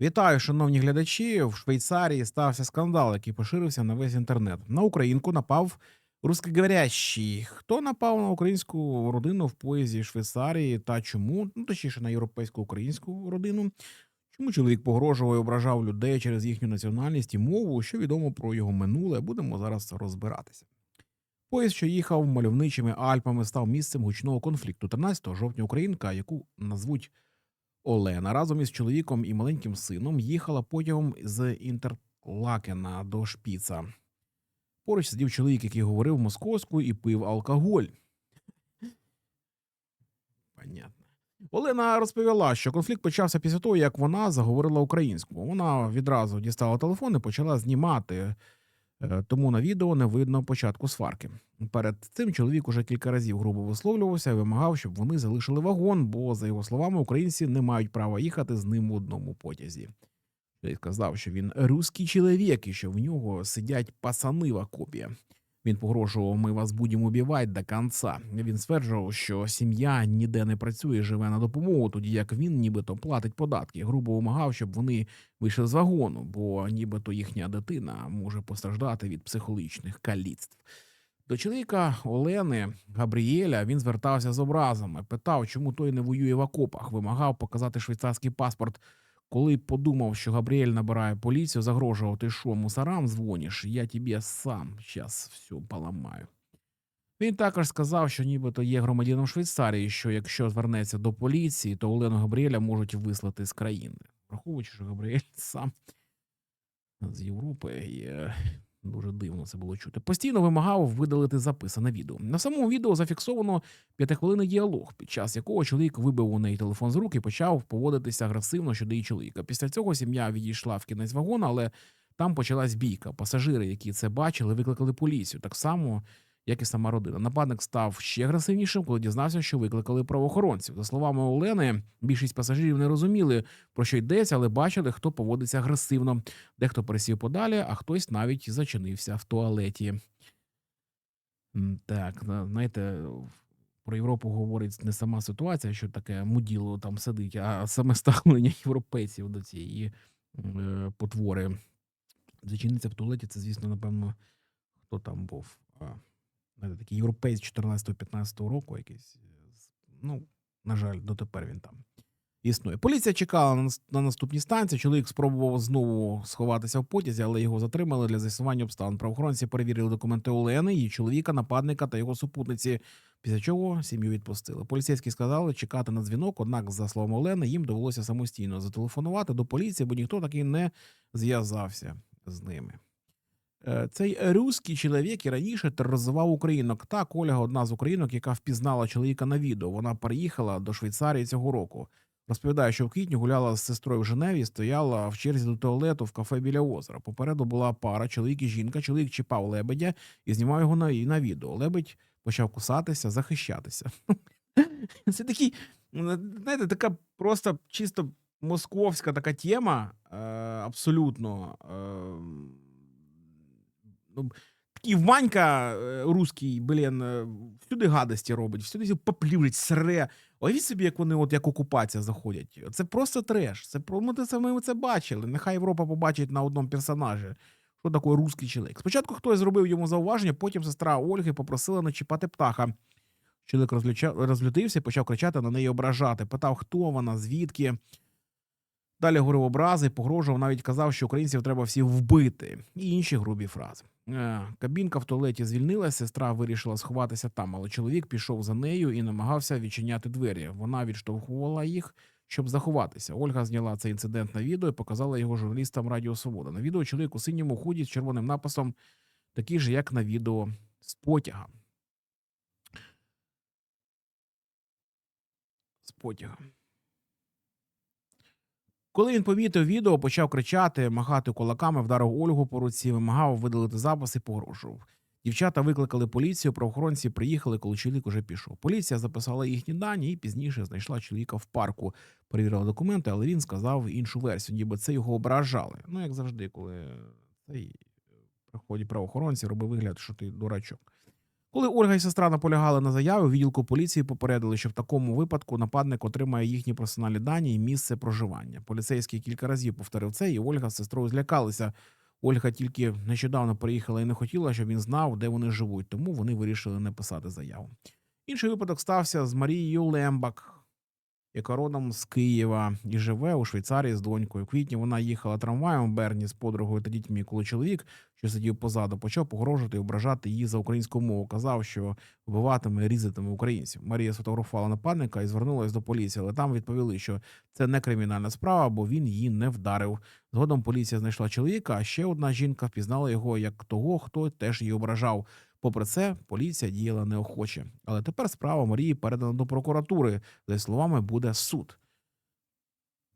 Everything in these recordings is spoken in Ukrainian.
Вітаю, шановні глядачі. В Швейцарії стався скандал, який поширився на весь інтернет. На українку напав русскоговорящий. Хто напав на українську родину в поїзді Швейцарії та чому? Ну точніше на європейську українську родину. Чому чоловік погрожував і ображав людей через їхню національність і мову? Що відомо про його минуле? Будемо зараз розбиратися. Поїзд, що їхав мальовничими Альпами, став місцем гучного конфлікту. 13 жовтня українка, яку назвуть Олена разом із чоловіком і маленьким сином їхала потягом з Інтерлакена до Шпіца. Поруч сидів чоловік, який говорив московською і пив алкоголь. Понятно. Олена розповіла, що конфлікт почався після того, як вона заговорила українською. Вона відразу дістала телефон і почала знімати, тому на відео не видно початку сварки. Перед цим чоловік уже кілька разів грубо висловлювався і вимагав, щоб вони залишили вагон, бо, за його словами, українці не мають права їхати з ним в одному потязі. Він сказав, що він руський чоловік і що в нього сидять пасани в окопі. Він погрожував, ми вас будемо убивати до кінця. Він стверджував, що сім'я ніде не працює, живе на допомогу, тоді як він нібито платить податки. Грубо вимагав, щоб вони вийшли з вагону, бо нібито їхня дитина може постраждати від психологічних каліцтв. До чоловіка Олени Габрієля він звертався з образами, питав, чому той не воює в окопах, вимагав показати швейцарський паспорт. Коли подумав, що Габріель набирає поліцію, загрожував, ти що, мусорам дзвониш? Я тобі сам зараз все поламаю. Він також сказав, що нібито є громадяном Швейцарії, що якщо звернеться до поліції, то Олену Габріеля можуть вислати з країни. Враховуючи, що Габріель сам з Європи е, дуже дивно це було чути. Постійно вимагав видалити записане відео. На самому відео зафіксовано п'ятихвилинний діалог, під час якого чоловік вибив у неї телефон з рук і почав поводитися агресивно щодо її чоловіка. Після цього сім'я відійшла в кінець вагона, але там почалась бійка. Пасажири, які це бачили, викликали поліцію. Так само. Як і сама родина, нападник став ще агресивнішим, коли дізнався, що викликали правоохоронців. За словами Олени, більшість пасажирів не розуміли про що йдеться, але бачили, хто поводиться агресивно. Дехто пересів подалі, а хтось навіть зачинився в туалеті. Так, знаєте, про Європу говорить не сама ситуація, що таке муділо там сидить, а саме ставлення європейців до цієї е, потвори. Зачиниться в туалеті, це, звісно, напевно, хто там був. Такий європейць 14-15 року, якийсь. е, Ну, на жаль, дотепер він там існує. Поліція чекала на, наступній станції. Чоловік спробував знову сховатися в потязі, але його затримали для з'ясування обставин. Правоохоронці перевірили документи Олени, її чоловіка, нападника та його супутниці. Після чого сім'ю відпустили. Поліцейські сказали чекати на дзвінок. Однак, за словами Олени, їм довелося самостійно зателефонувати до поліції, бо ніхто таки не зв'язався з ними. Е, Цей руський чоловік і раніше тероризував українок. Так, Ольга одна з українок, яка впізнала чоловіка на відео. Вона переїхала до Швейцарії цього року. Розповідає, що в квітні гуляла з сестрою в Женеві, стояла в черзі до туалету в кафе біля озера. Попереду була пара, чоловік і жінка. Чоловік чіпав лебедя і знімав його на, на відео. Лебедь почав кусатися, захищатися. Це такий, знаєте, така просто чисто московська така тема, е, абсолютно. Е, ну, Ванька е, руський, блін, е, всюди гадості робить, всюди поплюжить, сре. Уявіть собі, як вони, от як окупація заходять. Це просто треш. Це ми це ми це бачили. Нехай Європа побачить на одному персонажі. Що таке русський чоловік? Спочатку хтось зробив йому зауваження, потім сестра Ольги попросила не чіпати птаха. Чоловік розлютився і почав кричати на неї ображати. Питав, хто вона, звідки. Далі говорив образи, погрожував, навіть казав, що українців треба всіх вбити, і інші грубі фрази. Е, Кабінка в туалеті звільнилася, сестра вирішила сховатися там, але чоловік пішов за нею і намагався відчиняти двері. Вона відштовхувала їх, щоб заховатися. Ольга зняла цей інцидент на відео і показала його журналістам Радіо Свобода. На відео чоловік у синьому худі з червоним написом, такий же, як на відео з потяга. З потяга. Коли він помітив відео, почав кричати, махати кулаками, вдарив Ольгу по руці, вимагав видалити запис і погрожував. Дівчата викликали поліцію, правоохоронці приїхали, коли чоловік уже пішов. Поліція записала їхні дані і пізніше знайшла чоловіка в парку. Перевірила документи, але він сказав іншу версію, ніби це його ображали. Ну, як завжди, коли цей приходять правоохоронці, робить вигляд, що ти дурачок. Коли Ольга і сестра наполягали на заяві, відділку поліції попередили, що в такому випадку нападник отримає їхні персональні дані і місце проживання. Поліцейський кілька разів повторив це, і Ольга з сестрою злякалися. Ольга тільки нещодавно приїхала і не хотіла, щоб він знав, де вони живуть, тому вони вирішили не писати заяву. Інший випадок стався з Марією Лембак, яка родом з Києва і живе у Швейцарії з донькою. У квітні вона їхала трамваєм в Берні з подругою та дітьми, коли чоловік, що сидів позаду, почав погрожувати і ображати її за українську мову. Казав, що вбиватиме різатиме українців. Марія сфотографувала нападника і звернулася до поліції, але там відповіли, що це не кримінальна справа, бо він її не вдарив. Згодом поліція знайшла чоловіка, а ще одна жінка впізнала його як того, хто теж її ображав. Попри це, поліція діяла неохоче. Але тепер справа Марії передана до прокуратури. За словами, буде суд.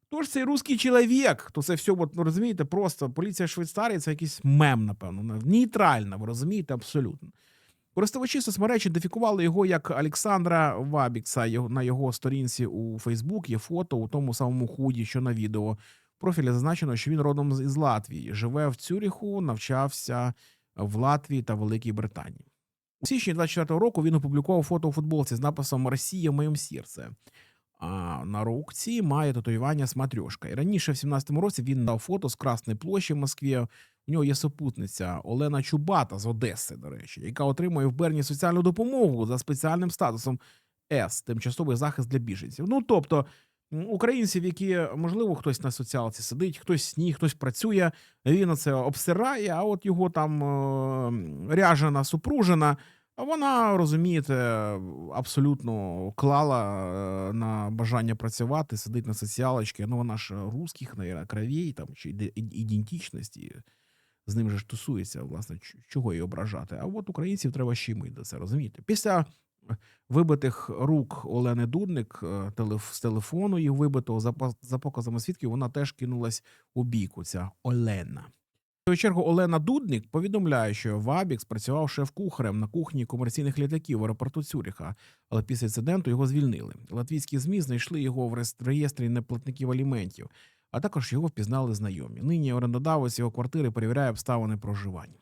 Хто ж цей русський чоловік? То це все, от, ну, розумієте, просто поліція Швейцарії це якийсь мем, напевно. Нейтральна, ви розумієте, абсолютно. Користувачі соцмереж ідентифікували його як Олександра Вабікса. На його сторінці у Фейсбук є фото у тому самому худі, що на відео. В профілі зазначено, що він родом із Латвії, живе в Цюріху, навчався в Латвії та Великій Британії. У січні 24-го року він опублікував фото у футболці з написом Росія в моєму серці. А на руці має татуювання з матрьошка. І раніше, в 17-му році, він дав фото з Красної площі в Москві. У нього є супутниця Олена Чубата з Одеси, до речі, яка отримує в Берні соціальну допомогу за спеціальним статусом С тимчасовий захист для біженців. Ну тобто українців, які можливо хтось на соціалці сидить, хтось ні, хтось працює. Він це обсирає, а от його там е, ряжена супружена. Вона, розумієте, абсолютно клала е, на бажання працювати, сидить на соціалочці. Ну, вона ж русських, наверное, кровей там, чи ідентичності. З ним же ж тусується, власне, чого її ображати. А от українців треба щемити до це, розумієте? Після вибитих рук Олени Дудник е, з телефону їх вибитого за, показами свідків, вона теж кинулась у бійку. Ця Олена. В свою чергу Олена Дудник повідомляє, що Вабікс працював шеф-кухарем на кухні комерційних літаків в аеропорту Цюріха, але після інциденту його звільнили. Латвійські змі знайшли його в реєс- реєстрі неплатників аліментів, а також його впізнали знайомі. Нині орендодавець його квартири перевіряє обставини проживання.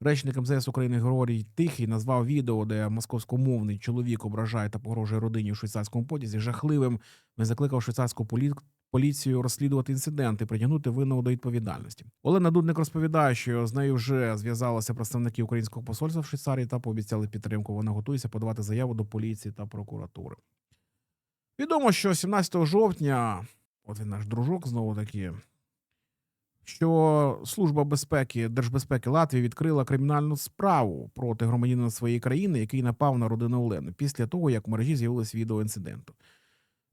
Речник МЗС України Григорій Тихий назвав відео, де московськомовний чоловік ображає та погрожує родині у швейцарському потязі жахливим. Він закликав швейцарську полі... поліцію розслідувати інцидент і притягнути винного до відповідальності. Олена Дудник розповідає, що з нею вже зв'язалися представники українського посольства в Швейцарії та пообіцяли підтримку. Вона готується подавати заяву до поліції та прокуратури. Відомо, що 17 жовтня, от він наш дружок знову таки, що Служба безпеки Держбезпеки Латвії відкрила кримінальну справу проти громадянина своєї країни, який напав на родину Олени, після того, як в мережі з'явилось відео інциденту.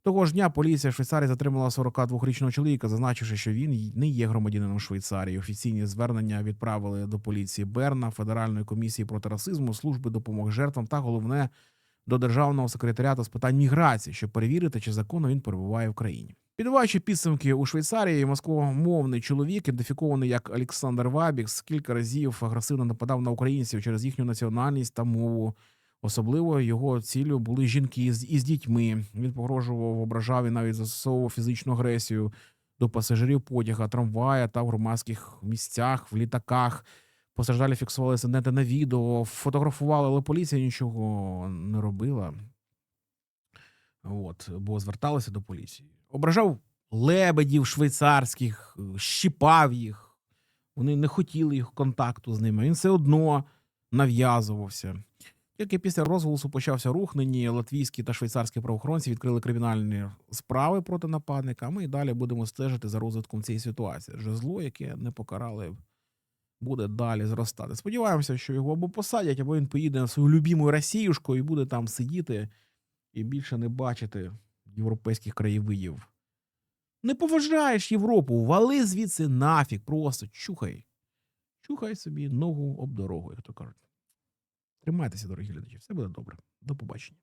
Того ж дня поліція Швейцарії затримала 42-річного чоловіка, зазначивши, що він не є громадянином Швейцарії. Офіційні звернення відправили до поліції Берна, Федеральної комісії проти расизму, служби допомоги жертвам та головне до державного секретаріату з питань міграції, щоб перевірити, чи законно він перебуває в країні. Підбиваючи підсумки у Швейцарії, москвомовний чоловік, ідентифікований як Олександр Вабікс, кілька разів агресивно нападав на українців через їхню національність та мову. Особливо його ціллю були жінки із дітьми. Він погрожував, ображав і навіть застосовував фізичну агресію до пасажирів потяга, трамвая та в громадських місцях, в літаках. Постраждалі фіксували інциденти на відео, фотографували, але поліція нічого не робила. От, бо зверталися до поліції. Ображав лебедів швейцарських, щіпав їх. Вони не хотіли їх контакту з ними. Він все одно нав'язувався. Тільки після розголосу почався рух. Нині латвійські та швейцарські правоохоронці відкрили кримінальні справи проти нападника. Ми і далі будемо стежити за розвитком цієї ситуації. Адже зло, яке не покарали, буде далі зростати. Сподіваємося, що його або посадять, або він поїде на свою любіму Росіюшку і буде там сидіти і більше не бачити європейських краєвидів. Не поважаєш Європу, вали звідси нафіг, просто чухай. Чухай собі ногу об дорогу, як то кажуть. Тримайтеся, дорогі глядачі, все буде добре. До побачення.